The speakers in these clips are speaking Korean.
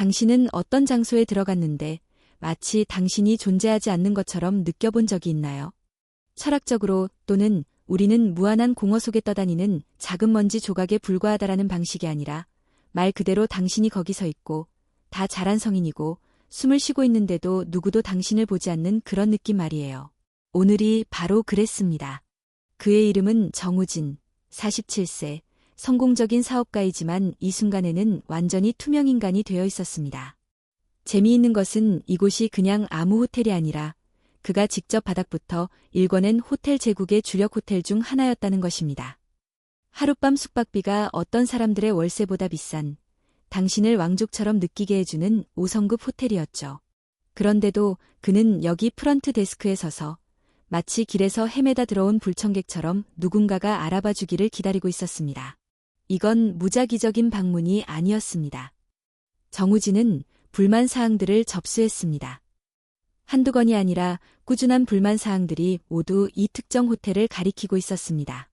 당신은 어떤 장소에 들어갔는데 마치 당신이 존재하지 않는 것처럼 느껴본 적이 있나요? 철학적으로 또는 우리는 무한한 공허 속에 떠다니는 작은 먼지 조각에 불과하다라는 방식이 아니라 말 그대로 당신이 거기 서 있고 다 자란 성인이고 숨을 쉬고 있는데도 누구도 당신을 보지 않는 그런 느낌 말이에요. 오늘이 바로 그랬습니다. 그의 이름은 정우진, 47세, 성공적인 사업가이지만 이 순간에는 완전히 투명인간이 되어 있었습니다. 재미있는 것은 이곳이 그냥 아무 호텔이 아니라 그가 직접 바닥부터 일궈낸 호텔 제국의 주력 호텔 중 하나였다는 것입니다. 하룻밤 숙박비가 어떤 사람들의 월세보다 비싼 당신을 왕족처럼 느끼게 해주는 5성급 호텔이었죠. 그런데도 그는 여기 프런트 데스크에 서서 마치 길에서 헤매다 들어온 불청객처럼 누군가가 알아봐 주기를 기다리고 있었습니다. 이건 무작위적인 방문이 아니었습니다. 정우진은 불만 사항들을 접수했습니다. 한두 건이 아니라 꾸준한 불만 사항들이 모두 이 특정 호텔을 가리키고 있었습니다.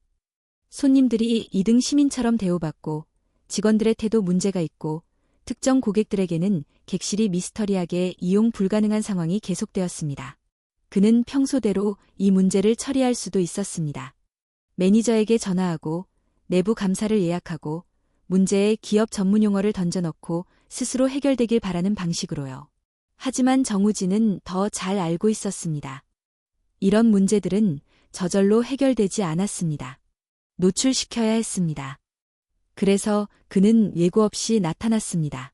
손님들이 2등 시민처럼 대우받고 직원들의 태도 문제가 있고 특정 고객들에게는 객실이 미스터리하게 이용 불가능한 상황이 계속되었습니다. 그는 평소대로 이 문제를 처리할 수도 있었습니다. 매니저에게 전화하고 내부 감사를 예약하고 문제에 기업 전문 용어를 던져넣고 스스로 해결되길 바라는 방식으로요. 하지만 정우진은 더 잘 알고 있었습니다. 이런 문제들은 저절로 해결되지 않았습니다. 노출시켜야 했습니다. 그래서 그는 예고 없이 나타났습니다.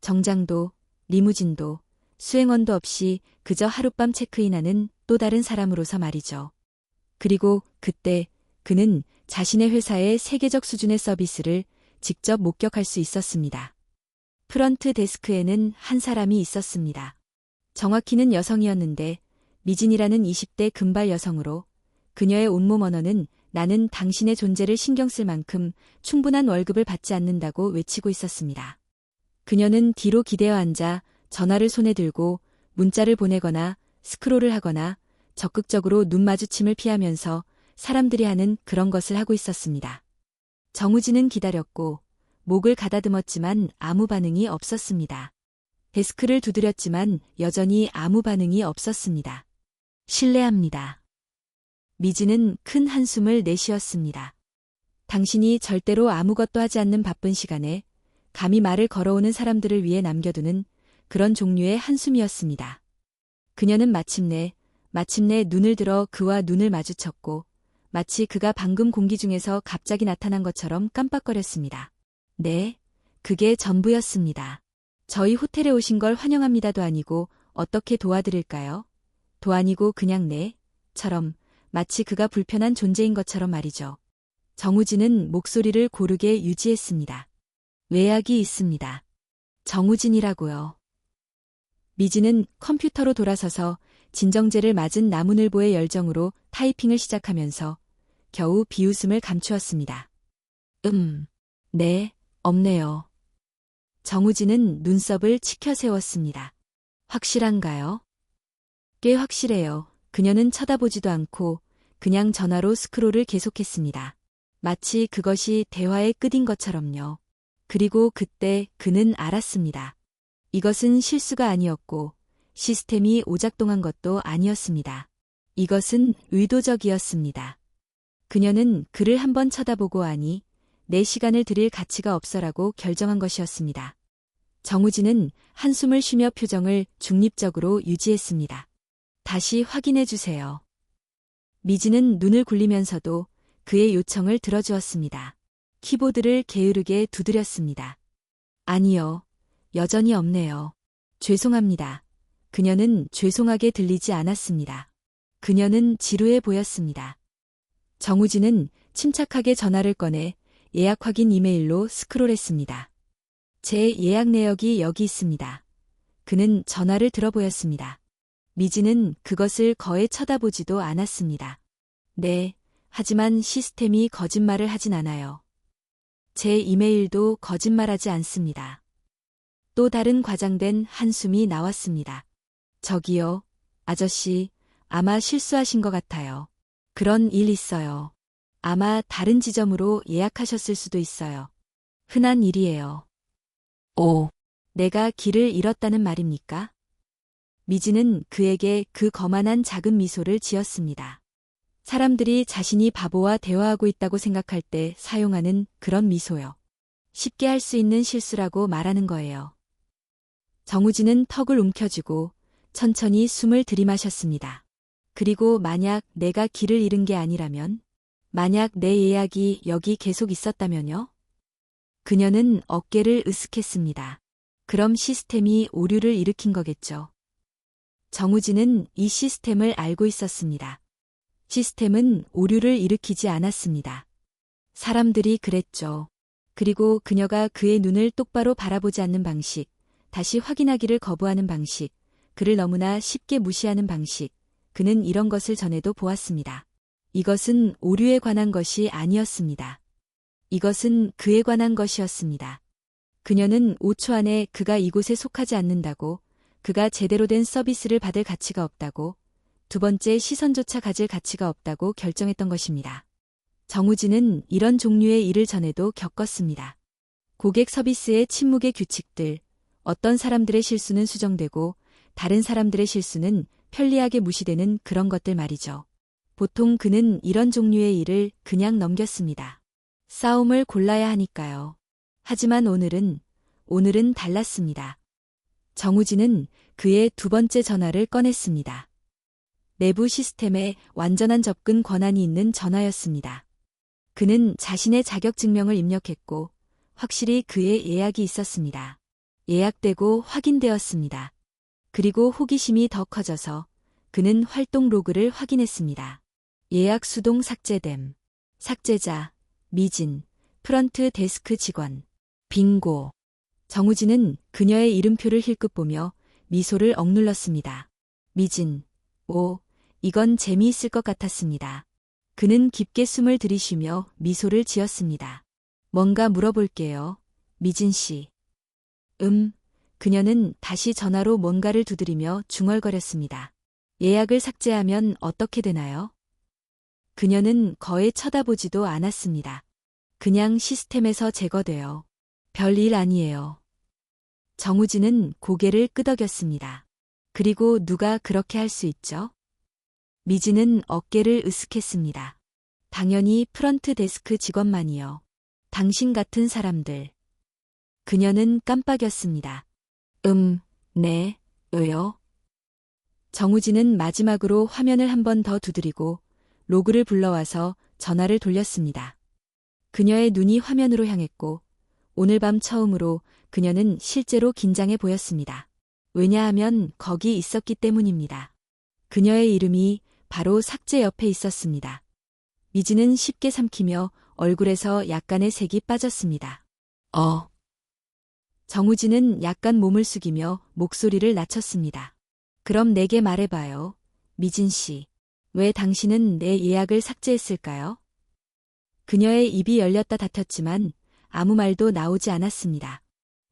정장도, 리무진도, 수행원도 없이 그저 하룻밤 체크인하는 또 다른 사람으로서 말이죠. 그리고 그때 그는 자신의 회사의 세계적 수준의 서비스를 직접 목격할 수 있었습니다. 프런트 데스크에는 한 사람이 있었습니다. 정확히는 여성이었는데 미진이라는 20대 금발 여성으로 그녀의 온몸 언어는 나는 당신의 존재를 신경 쓸 만큼 충분한 월급을 받지 않는다고 외치고 있었습니다. 그녀는 뒤로 기대어 앉아 전화를 손에 들고 문자를 보내거나 스크롤을 하거나 적극적으로 눈 마주침을 피하면서 사람들이 하는 그런 것을 하고 있었습니다. 정우진은 기다렸고 목을 가다듬었지만 아무 반응이 없었습니다. 데스크를 두드렸지만 여전히 아무 반응이 없었습니다. 실례합니다. 미지는 큰 한숨을 내쉬었습니다. 당신이 절대로 아무것도 하지 않는 바쁜 시간에 감히 말을 걸어오는 사람들을 위해 남겨두는 그런 종류의 한숨이었습니다. 그녀는 마침내, 마침내 눈을 들어 그와 눈을 마주쳤고, 마치 그가 방금 공기 중에서 갑자기 나타난 것처럼 깜빡거렸습니다. 네, 그게 전부였습니다. 저희 호텔에 오신 걸 환영합니다도 아니고 어떻게 도와드릴까요? 도 아니고 그냥 네, 처럼 마치 그가 불편한 존재인 것처럼 말이죠. 정우진은 목소리를 고르게 유지했습니다. 외약이 있습니다. 정우진이라고요. 미지는 컴퓨터로 돌아서서 진정제를 맞은 나무늘보의 열정으로 타이핑을 시작하면서 겨우 비웃음을 감추었습니다. 음, 네, 없네요. 정우진은 눈썹을 치켜 세웠습니다. 확실한가요? 꽤 확실해요. 그녀는 쳐다보지도 않고 그냥 전화로 스크롤을 계속했습니다. 마치 그것이 대화의 끝인 것처럼요. 그리고 그때 그는 알았습니다. 이것은 실수가 아니었고 시스템이 오작동한 것도 아니었습니다. 이것은 의도적이었습니다. 그녀는 그를 한번 쳐다보고 하니 내 시간을 들일 가치가 없어라고 결정한 것이었습니다. 정우진은 한숨을 쉬며 표정을 중립적으로 유지했습니다. 다시 확인해 주세요. 미지는 눈을 굴리면서도 그의 요청을 들어주었습니다. 키보드를 게으르게 두드렸습니다. 아니요. 여전히 없네요. 죄송합니다. 그녀는 죄송하게 들리지 않았습니다. 그녀는 지루해 보였습니다. 정우진은 침착하게 전화를 꺼내 예약 확인 이메일로 스크롤했습니다. 제 예약 내역이 여기 있습니다. 그는 전화를 들어보였습니다. 미지는 그것을 거의 쳐다보지도 않았습니다. 네, 하지만 시스템이 거짓말을 하진 않아요. 제 이메일도 거짓말하지 않습니다. 또 다른 과장된 한숨이 나왔습니다. 저기요, 아저씨, 아마 실수하신 것 같아요. 그런 일 있어요. 아마 다른 지점으로 예약하셨을 수도 있어요. 흔한 일이에요. 오, 내가 길을 잃었다는 말입니까? 미지는 그에게 그 거만한 작은 미소를 지었습니다. 사람들이 자신이 바보와 대화하고 있다고 생각할 때 사용하는 그런 미소요. 쉽게 할 수 있는 실수라고 말하는 거예요. 정우진은 턱을 움켜쥐고 천천히 숨을 들이마셨습니다. 그리고 만약 내가 길을 잃은 게 아니라면, 만약 내 예약이 여기 계속 있었다면요? 그녀는 어깨를 으쓱했습니다. 그럼 시스템이 오류를 일으킨 거겠죠. 정우진은 이 시스템을 알고 있었습니다. 시스템은 오류를 일으키지 않았습니다. 사람들이 그랬죠. 그리고 그녀가 그의 눈을 똑바로 바라보지 않는 방식, 다시 확인하기를 거부하는 방식, 그를 너무나 쉽게 무시하는 방식, 그는 이런 것을 전에도 보았습니다. 이것은 오류에 관한 것이 아니었습니다. 이것은 그에 관한 것이었습니다. 그녀는 5초 안에 그가 이곳에 속하지 않는다고, 그가 제대로 된 서비스를 받을 가치가 없다고, 두 번째 시선조차 가질 가치가 없다고 결정했던 것입니다. 정우진은 이런 종류의 일을 전에도 겪었습니다. 고객 서비스의 침묵의 규칙들, 어떤 사람들의 실수는 수정되고 다른 사람들의 실수는 편리하게 무시되는 그런 것들 말이죠. 보통 그는 이런 종류의 일을 그냥 넘겼습니다. 싸움을 골라야 하니까요. 하지만 오늘은, 오늘은 달랐습니다. 정우진은 그의 두 번째 전화를 꺼냈습니다. 내부 시스템에 완전한 접근 권한이 있는 전화였습니다. 그는 자신의 자격 증명을 입력했고 확실히 그의 예약이 있었습니다. 예약되고 확인되었습니다. 그리고 호기심이 더 커져서 그는 활동 로그를 확인했습니다. 예약 수동 삭제됨. 삭제자, 미진, 프런트 데스크 직원, 빙고. 정우진은 그녀의 이름표를 힐끗 보며 미소를 억눌렀습니다. 미진, 오, 이건 재미있을 것 같았습니다. 그는 깊게 숨을 들이쉬며 미소를 지었습니다. 뭔가 물어볼게요. 미진 씨. 음, 그녀는 다시 전화로 뭔가를 두드리며 중얼거렸습니다. 예약을 삭제하면 어떻게 되나요? 그녀는 거의 쳐다보지도 않았습니다. 그냥 시스템에서 제거돼요. 별일 아니에요. 정우진은 고개를 끄덕였습니다. 그리고 누가 그렇게 할 수 있죠? 미지는 어깨를 으쓱했습니다. 당연히 프런트 데스크 직원만이요. 당신 같은 사람들. 그녀는 깜빡였습니다. 음, 네, 왜요? 정우진은 마지막으로 화면을 한 번 더 두드리고 로그를 불러와서 전화를 돌렸습니다. 그녀의 눈이 화면으로 향했고 오늘 밤 처음으로 그녀는 실제로 긴장해 보였습니다. 왜냐하면 거기 있었기 때문입니다. 그녀의 이름이 바로 삭제 옆에 있었습니다. 미지는 쉽게 삼키며 얼굴에서 약간의 색이 빠졌습니다. 어. 정우진은 약간 몸을 숙이며 목소리를 낮췄습니다. 그럼 내게 말해봐요. 미진 씨. 왜 당신은 내 예약을 삭제했을까요? 그녀의 입이 열렸다 닫혔지만 아무 말도 나오지 않았습니다.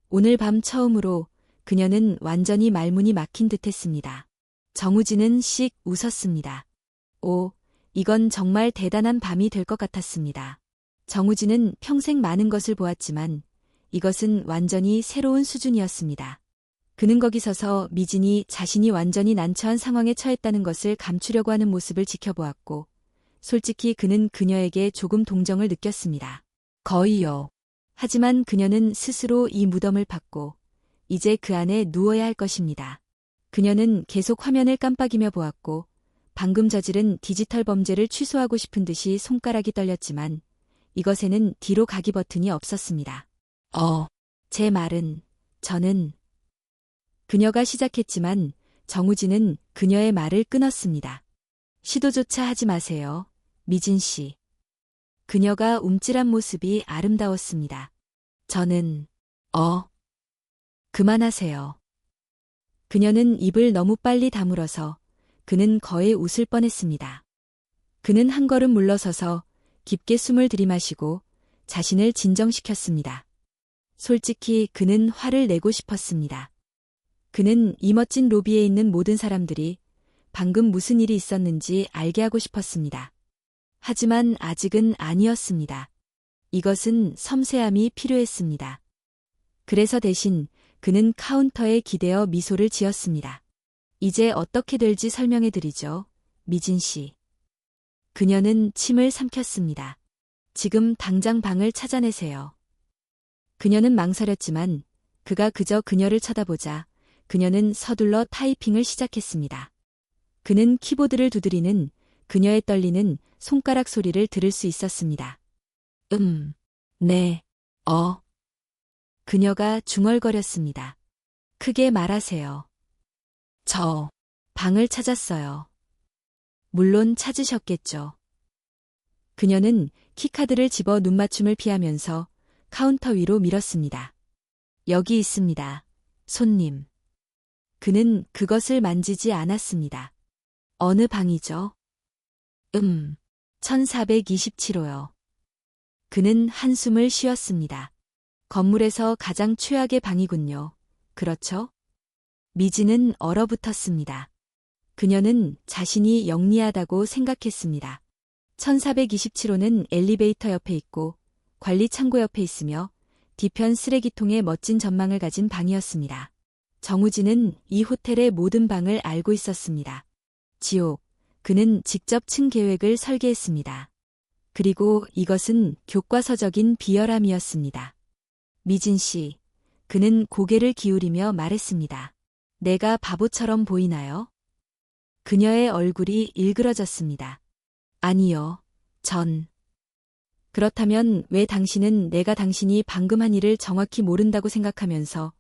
오늘 밤 처음으로 그녀는 완전히 말문이 막힌 듯 했습니다. 정우진은 씩 웃었습니다. 오, 이건 정말 대단한 밤이 될 것 같았습니다. 정우진은 평생 많은 것을 보았지만 이것은 완전히 새로운 수준이었습니다. 그는 거기 서서 미진이 자신이 완전히 난처한 상황에 처했다는 것을 감추려고 하는 모습을 지켜보았고, 솔직히 그는 그녀에게 조금 동정을 느꼈습니다. 거의요. 하지만 그녀는 스스로 이 무덤을 팠고, 이제 그 안에 누워야 할 것입니다. 그녀는 계속 화면을 깜빡이며 보았고, 방금 저지른 디지털 범죄를 취소하고 싶은 듯이 손가락이 떨렸지만 이것에는 뒤로 가기 버튼이 없었습니다. 어, 제 말은, 저는. 그녀가 시작했지만 정우진은 그녀의 말을 끊었습니다. 시도조차 하지 마세요. 미진 씨. 그녀가 움찔한 모습이 아름다웠습니다. 저는, 어, 그만하세요. 그녀는 입을 너무 빨리 다물어서 그는 거의 웃을 뻔했습니다. 그는 한 걸음 물러서서 깊게 숨을 들이마시고 자신을 진정시켰습니다. 솔직히 그는 화를 내고 싶었습니다. 그는 이 멋진 로비에 있는 모든 사람들이 방금 무슨 일이 있었는지 알게 하고 싶었습니다. 하지만 아직은 아니었습니다. 이것은 섬세함이 필요했습니다. 그래서 대신 그는 카운터에 기대어 미소를 지었습니다. 이제 어떻게 될지 설명해 드리죠. 미진 씨. 그녀는 침을 삼켰습니다. 지금 당장 방을 찾아내세요. 그녀는 망설였지만 그가 그저 그녀를 쳐다보자 그녀는 서둘러 타이핑을 시작했습니다. 그는 키보드를 두드리는 그녀의 떨리는 손가락 소리를 들을 수 있었습니다. 음, 네, 어. 그녀가 중얼거렸습니다. 크게 말하세요. 저, 방을 찾았어요. 물론 찾으셨겠죠. 그녀는 키카드를 집어 눈맞춤을 피하면서 카운터 위로 밀었습니다. 여기 있습니다. 손님. 그는 그것을 만지지 않았습니다. 어느 방이죠? 음, 1427호요. 그는 한숨을 쉬었습니다. 건물에서 가장 최악의 방이군요. 그렇죠? 미지는 얼어붙었습니다. 그녀는 자신이 영리하다고 생각했습니다. 1427호는 엘리베이터 옆에 있고 관리 창고 옆에 있으며 뒤편 쓰레기통에 멋진 전망을 가진 방이었습니다. 정우진은 이 호텔의 모든 방을 알고 있었습니다. 지옥, 그는 직접 층 계획을 설계했습니다. 그리고 이것은 교과서적인 비열함이었습니다. 미진 씨, 그는 고개를 기울이며 말했습니다. 내가 바보처럼 보이나요? 그녀의 얼굴이 일그러졌습니다. 아니요, 전. 그렇다면 왜 당신은 내가 당신이 방금 한 일을 정확히 모른다고 생각하면서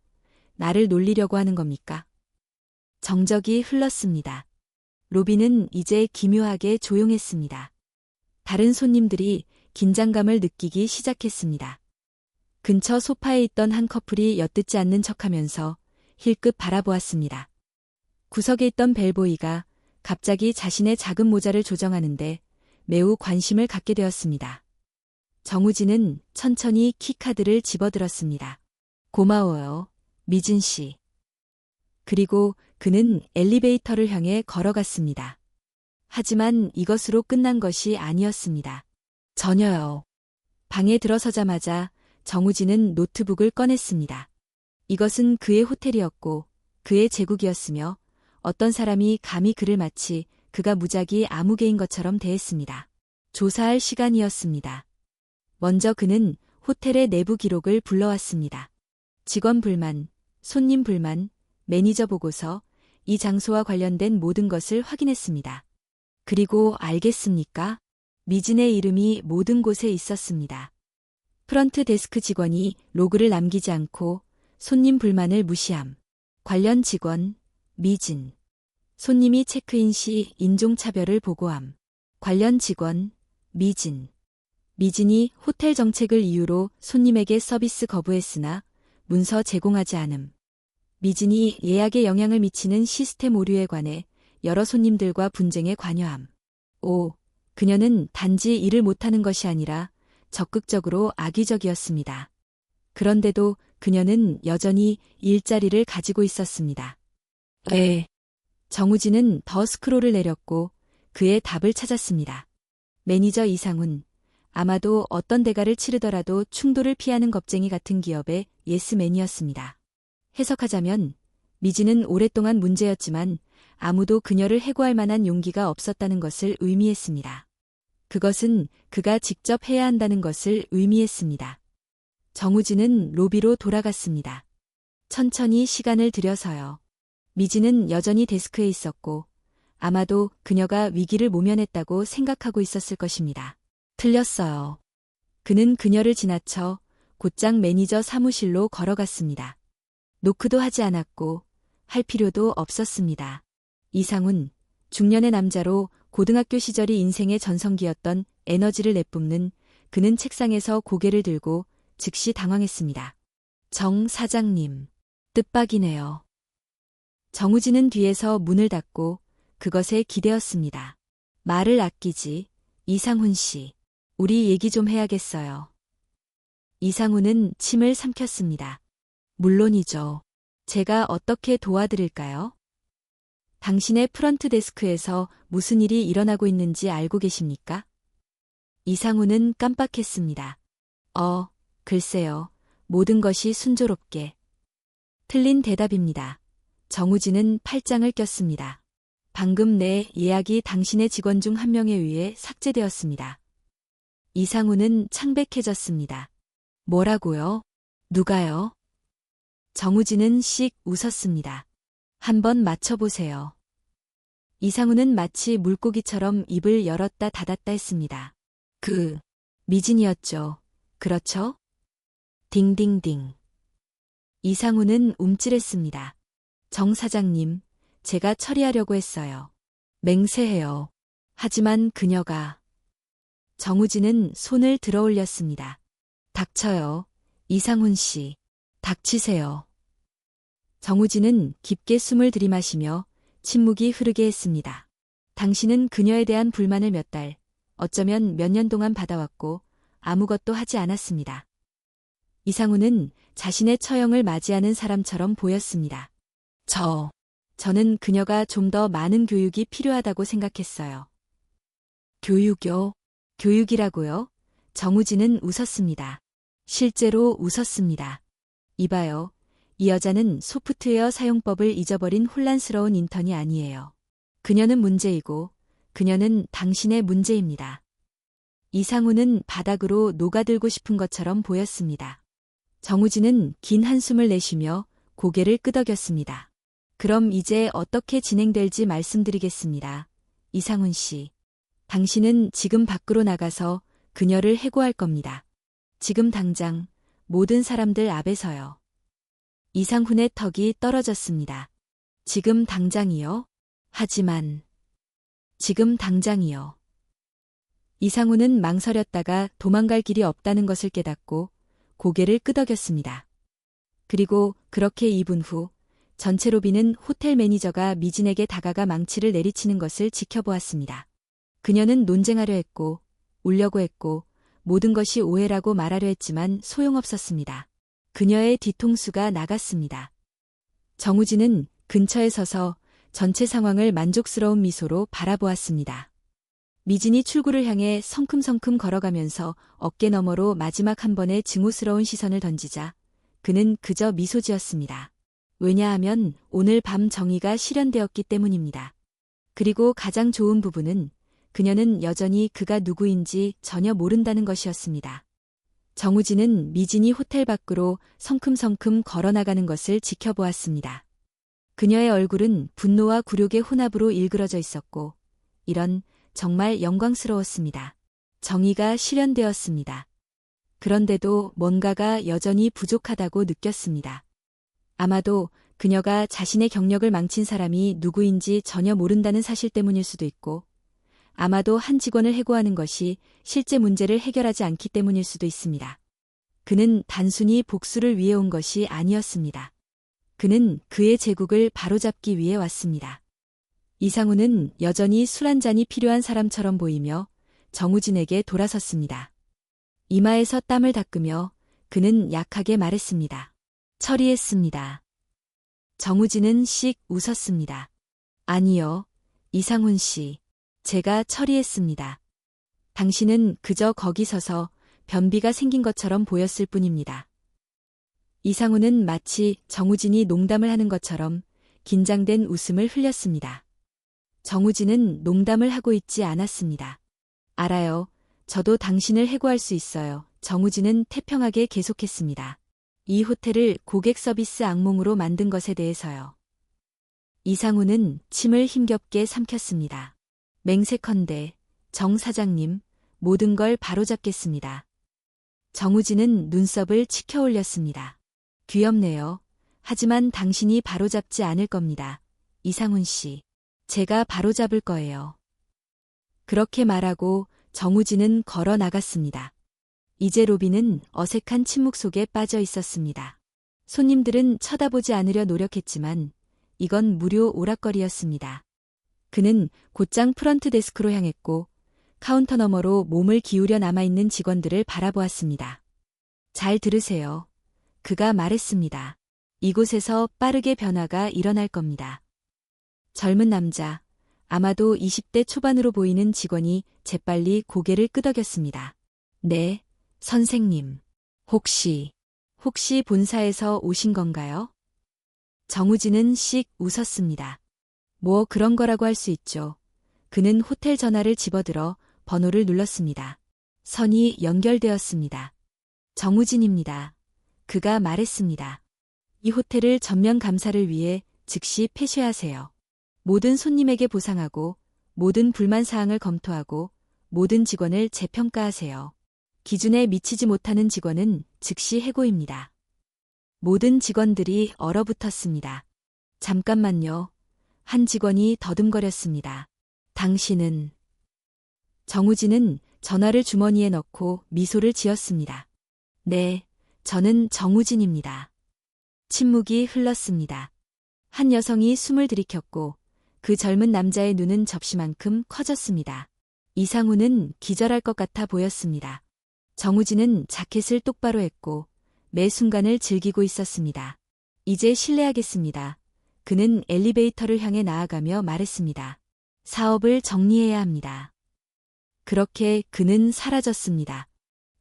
나를 놀리려고 하는 겁니까? 정적이 흘렀습니다. 로비는 이제 기묘하게 조용했습니다. 다른 손님들이 긴장감을 느끼기 시작했습니다. 근처 소파에 있던 한 커플이 엿듣지 않는 척하면서 힐끗 바라보았습니다. 구석에 있던 벨보이가 갑자기 자신의 작은 모자를 조정하는데 매우 관심을 갖게 되었습니다. 정우진은 천천히 키카드를 집어들었습니다. 고마워요, 미진 씨. 그리고 그는 엘리베이터를 향해 걸어갔습니다. 하지만 이것으로 끝난 것이 아니었습니다. 전혀요. 방에 들어서자마자 정우진은 노트북을 꺼냈습니다. 이것은 그의 호텔이었고 그의 제국이었으며 어떤 사람이 감히 그를 마치 그가 무작위 아무개인 것처럼 대했습니다. 조사할 시간이었습니다. 먼저 그는 호텔의 내부 기록을 불러왔습니다. 직원 불만, 손님 불만, 매니저 보고서, 이 장소와 관련된 모든 것을 확인했습니다. 그리고 알겠습니까? 미진의 이름이 모든 곳에 있었습니다. 프런트 데스크 직원이 로그를 남기지 않고 손님 불만을 무시함. 관련 직원, 미진. 손님이 체크인 시 인종차별을 보고함. 관련 직원, 미진. 미진이 호텔 정책을 이유로 손님에게 서비스 거부했으나 문서 제공하지 않음. 미진이 예약에 영향을 미치는 시스템 오류에 관해 여러 손님들과 분쟁에 관여함. 5. 그녀는 단지 일을 못하는 것이 아니라 적극적으로 악의적이었습니다. 그런데도 그녀는 여전히 일자리를 가지고 있었습니다. 에. 정우진은 더 스크롤을 내렸고 그의 답을 찾았습니다. 매니저 이상훈, 아마도 어떤 대가를 치르더라도 충돌을 피하는 겁쟁이 같은 기업의 예스맨이었습니다. 해석하자면 미지는 오랫동안 문제였지만 아무도 그녀를 해고할 만한 용기가 없었다는 것을 의미했습니다. 그것은 그가 직접 해야 한다는 것을 의미했습니다. 정우진은 로비로 돌아갔습니다. 천천히 시간을 들여서요. 미지는 여전히 데스크에 있었고 아마도 그녀가 위기를 모면했다고 생각하고 있었을 것입니다. 틀렸어요. 그는 그녀를 지나쳐 곧장 매니저 사무실로 걸어갔습니다. 노크도 하지 않았고 할 필요도 없었습니다. 이상훈, 중년의 남자로 고등학교 시절이 인생의 전성기였던 에너지를 내뿜는 그는 책상에서 고개를 들고 즉시 당황했습니다. 정 사장님, 뜻밖이네요. 정우진은 뒤에서 문을 닫고 그것에 기대었습니다. 말을 아끼지, 이상훈 씨. 우리 얘기 좀 해야겠어요. 이상훈은 침을 삼켰습니다. 물론이죠. 제가 어떻게 도와드릴까요? 당신의 프런트 데스크에서 무슨 일이 일어나고 있는지 알고 계십니까? 이상훈은 깜빡했습니다. 어, 글쎄요. 모든 것이 순조롭게. 틀린 대답입니다. 정우진은 팔짱을 꼈습니다. 방금 내 예약이 당신의 직원 중 한 명에 의해 삭제되었습니다. 이상우는 창백해졌습니다. 뭐라고요? 누가요? 정우진은 씩 웃었습니다. 한번 맞춰보세요. 이상우는 마치 물고기처럼 입을 열었다 닫았다 했습니다. 그, 미진이었죠. 그렇죠? 딩딩딩. 이상우는 움찔했습니다. 정 사장님, 제가 처리하려고 했어요. 맹세해요. 하지만 그녀가 정우진은 손을 들어 올렸습니다. 닥쳐요. 이상훈 씨. 닥치세요. 정우진은 깊게 숨을 들이마시며 침묵이 흐르게 했습니다. 당신은 그녀에 대한 불만을 몇 달, 어쩌면 몇 년 동안 받아왔고 아무것도 하지 않았습니다. 이상훈은 자신의 처형을 맞이하는 사람처럼 보였습니다. 저, 저는 그녀가 좀 더 많은 교육이 필요하다고 생각했어요. 교육요? 교육이라고요? 정우진은 웃었습니다. 실제로 웃었습니다. 이봐요. 이 여자는 소프트웨어 사용법을 잊어버린 혼란스러운 인턴이 아니에요. 그녀는 문제이고, 그녀는 당신의 문제입니다. 이상우는 바닥으로 녹아들고 싶은 것처럼 보였습니다. 정우진은 긴 한숨을 내쉬며 고개를 끄덕였습니다. 그럼 이제 어떻게 진행될지 말씀드리겠습니다. 이상훈 씨. 당신은 지금 밖으로 나가서 그녀를 해고할 겁니다. 지금 당장 모든 사람들 앞에서요. 이상훈의 턱이 떨어졌습니다. 지금 당장이요? 하지만 지금 당장이요. 이상훈은 망설였다가 도망갈 길이 없다는 것을 깨닫고 고개를 끄덕였습니다. 그리고 그렇게 2분 후 전체 로비는 호텔 매니저가 미진에게 다가가 망치를 내리치는 것을 지켜보았습니다. 그녀는 논쟁하려 했고 울려고 했고 모든 것이 오해라고 말하려 했지만 소용없었습니다. 그녀의 뒤통수가 나갔습니다. 정우진은 근처에 서서 전체 상황을 만족스러운 미소로 바라보았습니다. 미진이 출구를 향해 성큼성큼 걸어가면서 어깨 너머로 마지막 한 번의 증오스러운 시선을 던지자 그는 그저 미소 지었습니다. 왜냐하면 오늘 밤 정의가 실현되었기 때문입니다. 그리고 가장 좋은 부분은 그녀는 여전히 그가 누구인지 전혀 모른다는 것이었습니다. 정우진은 미진이 호텔 밖으로 성큼성큼 걸어나가는 것을 지켜보았습니다. 그녀의 얼굴은 분노와 굴욕의 혼합으로 일그러져 있었고, 이런 정말 영광스러웠습니다. 정의가 실현되었습니다. 그런데도 뭔가가 여전히 부족하다고 느꼈습니다. 아마도 그녀가 자신의 경력을 망친 사람이 누구인지 전혀 모른다는 사실 때문일 수도 있고, 아마도 한 직원을 해고하는 것이 실제 문제를 해결하지 않기 때문일 수도 있습니다. 그는 단순히 복수를 위해 온 것이 아니었습니다. 그는 그의 제국을 바로잡기 위해 왔습니다. 이상우는 여전히 술 한 잔이 필요한 사람처럼 보이며 정우진에게 돌아섰습니다. 이마에서 땀을 닦으며 그는 약하게 말했습니다. 처리했습니다. 정우진은 씩 웃었습니다. 아니요, 이상훈 씨. 제가 처리했습니다. 당신은 그저 거기 서서 변비가 생긴 것처럼 보였을 뿐입니다. 이상우는 마치 정우진이 농담을 하는 것처럼 긴장된 웃음을 흘렸습니다. 정우진은 농담을 하고 있지 않았습니다. 알아요. 저도 당신을 해고할 수 있어요. 정우진은 태평하게 계속했습니다. 이 호텔을 고객 서비스 악몽으로 만든 것에 대해서요. 이상우는 침을 힘겹게 삼켰습니다. 맹세컨대 정 사장님 모든 걸 바로잡겠습니다. 정우진은 눈썹을 치켜 올렸습니다. 귀엽네요. 하지만 당신이 바로잡지 않을 겁니다. 이상훈 씨. 제가 바로잡을 거예요. 그렇게 말하고 정우진은 걸어 나갔습니다. 이제 로비는 어색한 침묵 속에 빠져 있었습니다. 손님들은 쳐다보지 않으려 노력했지만 이건 무료 오락거리였습니다. 그는 곧장 프런트 데스크로 향했고 카운터 너머로 몸을 기울여 남아있는 직원들을 바라보았습니다. 잘 들으세요. 그가 말했습니다. 이곳에서 빠르게 변화가 일어날 겁니다. 젊은 남자, 아마도 20대 초반으로 보이는 직원이 재빨리 고개를 끄덕였습니다. 네, 선생님. 혹시, 혹시 본사에서 오신 건가요? 정우진은 씩 웃었습니다. 뭐 그런 거라고 할 수 있죠. 그는 호텔 전화를 집어들어 번호를 눌렀습니다. 선이 연결되었습니다. 정우진입니다. 그가 말했습니다. 이 호텔을 전면 감사를 위해 즉시 폐쇄하세요. 모든 손님에게 보상하고 모든 불만 사항을 검토하고 모든 직원을 재평가하세요. 기준에 미치지 못하는 직원은 즉시 해고입니다. 모든 직원들이 얼어붙었습니다. 잠깐만요. 한 직원이 더듬거렸습니다. 당신은 정우진은 전화를 주머니에 넣고 미소를 지었습니다. 네, 저는 정우진입니다. 침묵이 흘렀습니다. 한 여성이 숨을 들이켰고 그 젊은 남자의 눈은 접시만큼 커졌습니다. 이상우는 기절할 것 같아 보였습니다. 정우진은 자켓을 똑바로 했고 매 순간을 즐기고 있었습니다. 이제 실례하겠습니다. 그는 엘리베이터를 향해 나아가며 말했습니다. 사업을 정리해야 합니다. 그렇게 그는 사라졌습니다.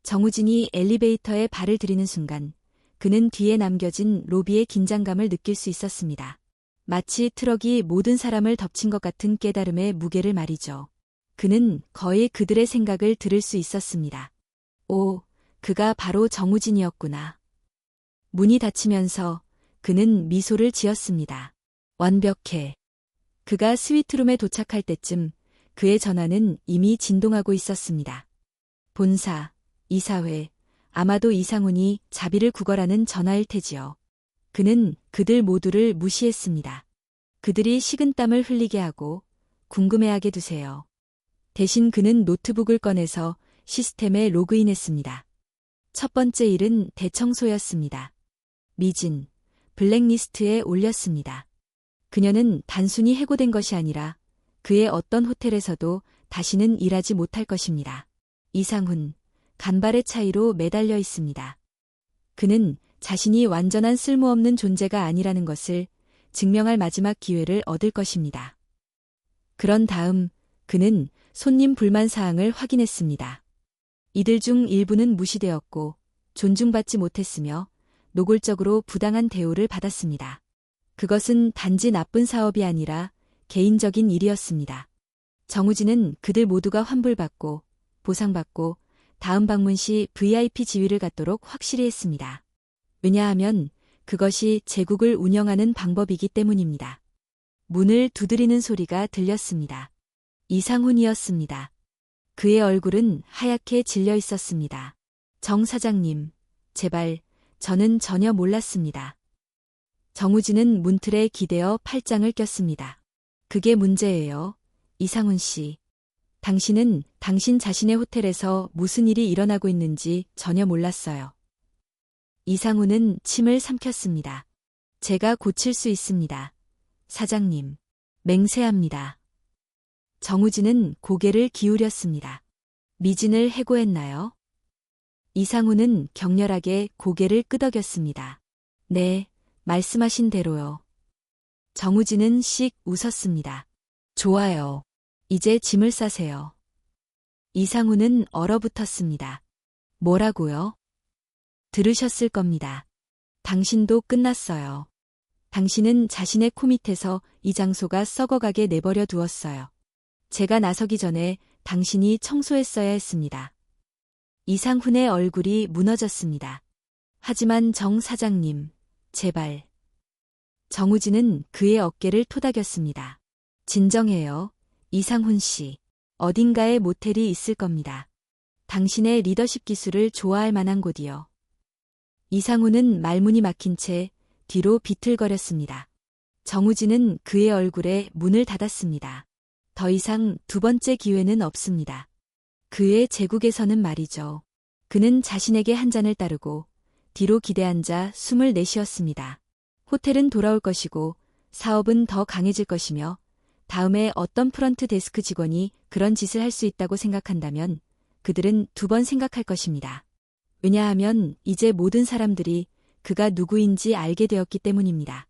정우진이 엘리베이터에 발을 들이는 순간 그는 뒤에 남겨진 로비의 긴장감을 느낄 수 있었습니다. 마치 트럭이 모든 사람을 덮친 것 같은 깨달음의 무게를 말이죠. 그는 거의 그들의 생각을 들을 수 있었습니다. 오, 그가 바로 정우진이었구나. 문이 닫히면서 그는 미소를 지었습니다. 완벽해. 그가 스위트룸에 도착할 때쯤 그의 전화는 이미 진동하고 있었습니다. 본사, 이사회, 아마도 이상훈이 자비를 구걸하는 전화일 테지요. 그는 그들 모두를 무시했습니다. 그들이 식은땀을 흘리게 하고 궁금해하게 두세요. 대신 그는 노트북을 꺼내서 시스템에 로그인했습니다. 첫 번째 일은 대청소였습니다. 미진, 블랙리스트에 올렸습니다. 그녀는 단순히 해고된 것이 아니라 그의 어떤 호텔에서도 다시는 일하지 못할 것입니다. 이상훈, 간발의 차이로 매달려 있습니다. 그는 자신이 완전한 쓸모없는 존재가 아니라는 것을 증명할 마지막 기회를 얻을 것입니다. 그런 다음 그는 손님 불만 사항을 확인했습니다. 이들 중 일부는 무시되었고 존중받지 못했으며 노골적으로 부당한 대우를 받았습니다. 그것은 단지 나쁜 사업이 아니라 개인적인 일이었습니다. 정우진은 그들 모두가 환불받고 보상받고 다음 방문 시 VIP 지위를 갖도록 확실히 했습니다. 왜냐하면 그것이 제국을 운영하는 방법이기 때문입니다. 문을 두드리는 소리가 들렸습니다. 이상훈이었습니다. 그의 얼굴은 하얗게 질려 있었습니다. 정 사장님, 제발, 저는 전혀 몰랐습니다. 정우진은 문틀에 기대어 팔짱을 꼈습니다. 그게 문제예요. 이상훈 씨. 당신은 당신 자신의 호텔에서 무슨 일이 일어나고 있는지 전혀 몰랐어요. 이상우는 침을 삼켰습니다. 제가 고칠 수 있습니다. 사장님. 맹세합니다. 정우진은 고개를 기울였습니다. 미진을 해고했나요? 이상우는 격렬하게 고개를 끄덕였습니다. 네, 말씀하신 대로요. 정우진은 씩 웃었습니다. 좋아요. 이제 짐을 싸세요. 이상우는 얼어붙었습니다. 뭐라고요? 들으셨을 겁니다. 당신도 끝났어요. 당신은 자신의 코 밑에서 이 장소가 썩어가게 내버려 두었어요. 제가 나서기 전에 당신이 청소했어야 했습니다. 이상훈의 얼굴이 무너졌습니다. 하지만 정 사장님, 제발. 정우진은 그의 어깨를 토닥였습니다. 진정해요. 이상훈 씨. 어딘가에 모텔이 있을 겁니다. 당신의 리더십 기술을 좋아할 만한 곳이요. 이상훈은 말문이 막힌 채 뒤로 비틀거렸습니다. 정우진은 그의 얼굴에 문을 닫았습니다. 더 이상 두 번째 기회는 없습니다. 그의 제국에서는 말이죠. 그는 자신에게 한 잔을 따르고 뒤로 기대앉아 숨을 내쉬었습니다. 호텔은 돌아올 것이고 사업은 더 강해질 것이며 다음에 어떤 프런트 데스크 직원이 그런 짓을 할 수 있다고 생각한다면 그들은 두 번 생각할 것입니다. 왜냐하면 이제 모든 사람들이 그가 누구인지 알게 되었기 때문입니다.